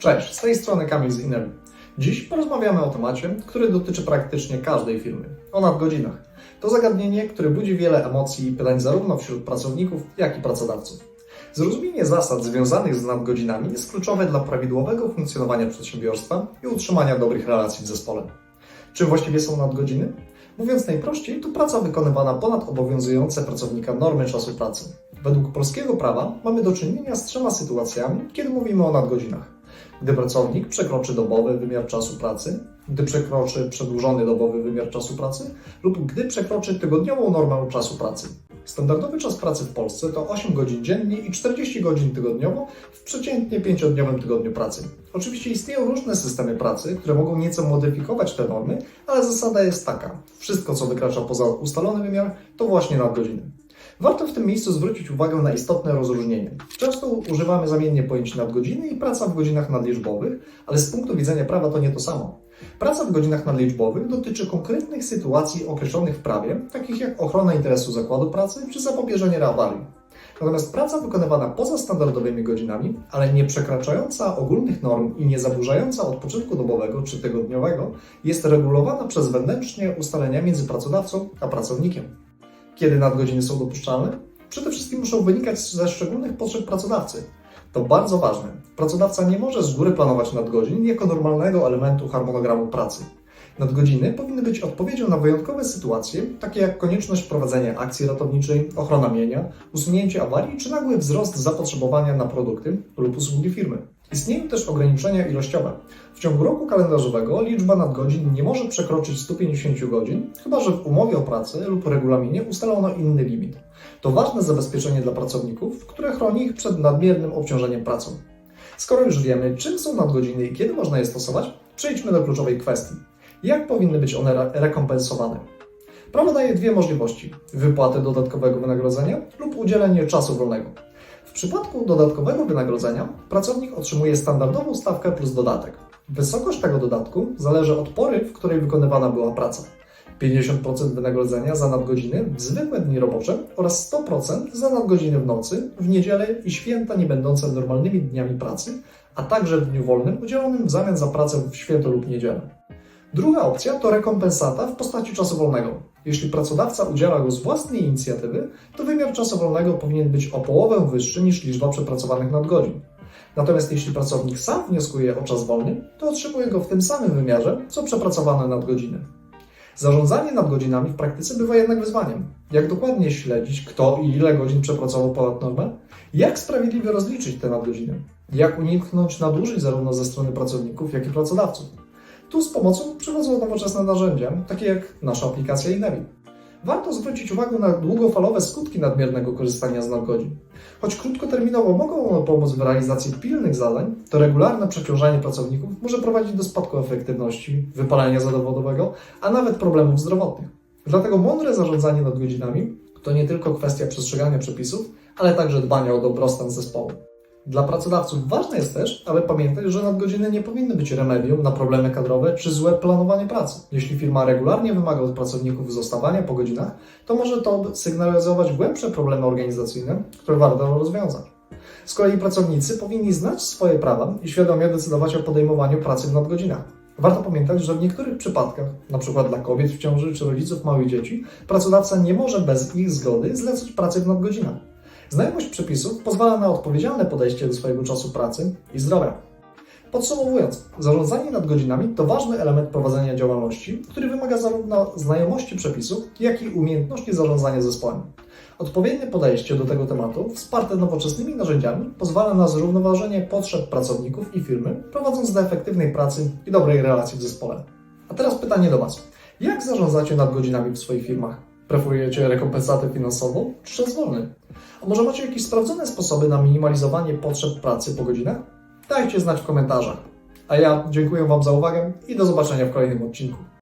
Cześć, z tej strony Kamil z Inel. Dziś porozmawiamy o temacie, który dotyczy praktycznie każdej firmy o nadgodzinach. To zagadnienie, które budzi wiele emocji i pytań zarówno wśród pracowników, jak i pracodawców. Zrozumienie zasad związanych z nadgodzinami jest kluczowe dla prawidłowego funkcjonowania przedsiębiorstwa i utrzymania dobrych relacji w zespole. Czym właściwie są nadgodziny? Mówiąc najprościej, to praca wykonywana ponad obowiązujące pracownika normy czasu pracy. Według polskiego prawa mamy do czynienia z trzema sytuacjami, kiedy mówimy o nadgodzinach. Gdy pracownik przekroczy dobowy wymiar czasu pracy, gdy przekroczy przedłużony dobowy wymiar czasu pracy lub gdy przekroczy tygodniową normę czasu pracy. Standardowy czas pracy w Polsce to 8 godzin dziennie i 40 godzin tygodniowo w przeciętnie 5-dniowym tygodniu pracy. Oczywiście istnieją różne systemy pracy, które mogą nieco modyfikować te normy, ale zasada jest taka: wszystko co wykracza poza ustalony wymiar to właśnie nadgodziny. Warto w tym miejscu zwrócić uwagę na istotne rozróżnienie. Często używamy zamiennie pojęć nadgodziny i praca w godzinach nadliczbowych, ale z punktu widzenia prawa to nie to samo. Praca w godzinach nadliczbowych dotyczy konkretnych sytuacji określonych w prawie, takich jak ochrona interesu zakładu pracy czy zapobieżenie awarii. Natomiast praca wykonywana poza standardowymi godzinami, ale nie przekraczająca ogólnych norm i nie zaburzająca odpoczynku dobowego czy tygodniowego, jest regulowana przez wewnętrznie ustalenia między pracodawcą a pracownikiem. Kiedy nadgodziny są dopuszczalne? Przede wszystkim muszą wynikać ze szczególnych potrzeb pracodawcy. To bardzo ważne. Pracodawca nie może z góry planować nadgodzin jako normalnego elementu harmonogramu pracy. Nadgodziny powinny być odpowiedzią na wyjątkowe sytuacje, takie jak konieczność prowadzenia akcji ratowniczej, ochrona mienia, usunięcie awarii czy nagły wzrost zapotrzebowania na produkty lub usługi firmy. Istnieją też ograniczenia ilościowe. W ciągu roku kalendarzowego liczba nadgodzin nie może przekroczyć 150 godzin, chyba że w umowie o pracę lub regulaminie ustalono inny limit. To ważne zabezpieczenie dla pracowników, które chroni ich przed nadmiernym obciążeniem pracą. Skoro już wiemy, czym są nadgodziny i kiedy można je stosować, przejdźmy do kluczowej kwestii. Jak powinny być one re- rekompensowane? Prawo daje dwie możliwości: wypłatę dodatkowego wynagrodzenia lub udzielenie czasu wolnego. W przypadku dodatkowego wynagrodzenia pracownik otrzymuje standardową stawkę plus dodatek. Wysokość tego dodatku zależy od pory, w której wykonywana była praca. 50% wynagrodzenia za nadgodziny w zwykłe dni robocze oraz 100% za nadgodziny w nocy, w niedzielę i święta nie będące normalnymi dniami pracy, a także w dniu wolnym udzielonym w zamian za pracę w święto lub niedzielę. Druga opcja to rekompensata w postaci czasu wolnego. Jeśli pracodawca udziela go z własnej inicjatywy, to wymiar czasu wolnego powinien być o połowę wyższy niż liczba przepracowanych nadgodzin. Natomiast jeśli pracownik sam wnioskuje o czas wolny, to otrzymuje go w tym samym wymiarze, co przepracowane nadgodziny. Zarządzanie nadgodzinami w praktyce bywa jednak wyzwaniem. Jak dokładnie śledzić, kto i ile godzin przepracował ponad normę? Jak sprawiedliwie rozliczyć te nadgodziny? Jak uniknąć nadużyć zarówno ze strony pracowników, jak i pracodawców? Tu z pomocą przychodzą nowoczesne narzędzia, takie jak nasza aplikacja Inevi. Warto zwrócić uwagę na długofalowe skutki nadmiernego korzystania z nadgodzin. Choć krótkoterminowo mogą one pomóc w realizacji pilnych zadań, to regularne przeciążanie pracowników może prowadzić do spadku efektywności, wypalenia zawodowego, a nawet problemów zdrowotnych. Dlatego mądre zarządzanie nadgodzinami to nie tylko kwestia przestrzegania przepisów, ale także dbania o dobrostan zespołu. Dla pracodawców ważne jest też, aby pamiętać, że nadgodziny nie powinny być remedium na problemy kadrowe czy złe planowanie pracy. Jeśli firma regularnie wymaga od pracowników zostawania po godzinach, to może to sygnalizować głębsze problemy organizacyjne, które warto rozwiązać. Z kolei pracownicy powinni znać swoje prawa i świadomie decydować o podejmowaniu pracy w nadgodzinach. Warto pamiętać, że w niektórych przypadkach, np. dla kobiet w ciąży czy rodziców małych dzieci, pracodawca nie może bez ich zgody zlecać pracy w nadgodzinach. Znajomość przepisów pozwala na odpowiedzialne podejście do swojego czasu pracy i zdrowia. Podsumowując, zarządzanie nadgodzinami to ważny element prowadzenia działalności, który wymaga zarówno znajomości przepisów, jak i umiejętności zarządzania zespołem. Odpowiednie podejście do tego tematu, wsparte nowoczesnymi narzędziami, pozwala na zrównoważenie potrzeb pracowników i firmy, prowadząc do efektywnej pracy i dobrej relacji w zespole. A teraz pytanie do Was. Jak zarządzacie nadgodzinami w swoich firmach? Preferujecie rekompensatę finansową czy czas wolny? A może macie jakieś sprawdzone sposoby na minimalizowanie potrzeb pracy po godzinach? Dajcie znać w komentarzach. A ja dziękuję Wam za uwagę i do zobaczenia w kolejnym odcinku.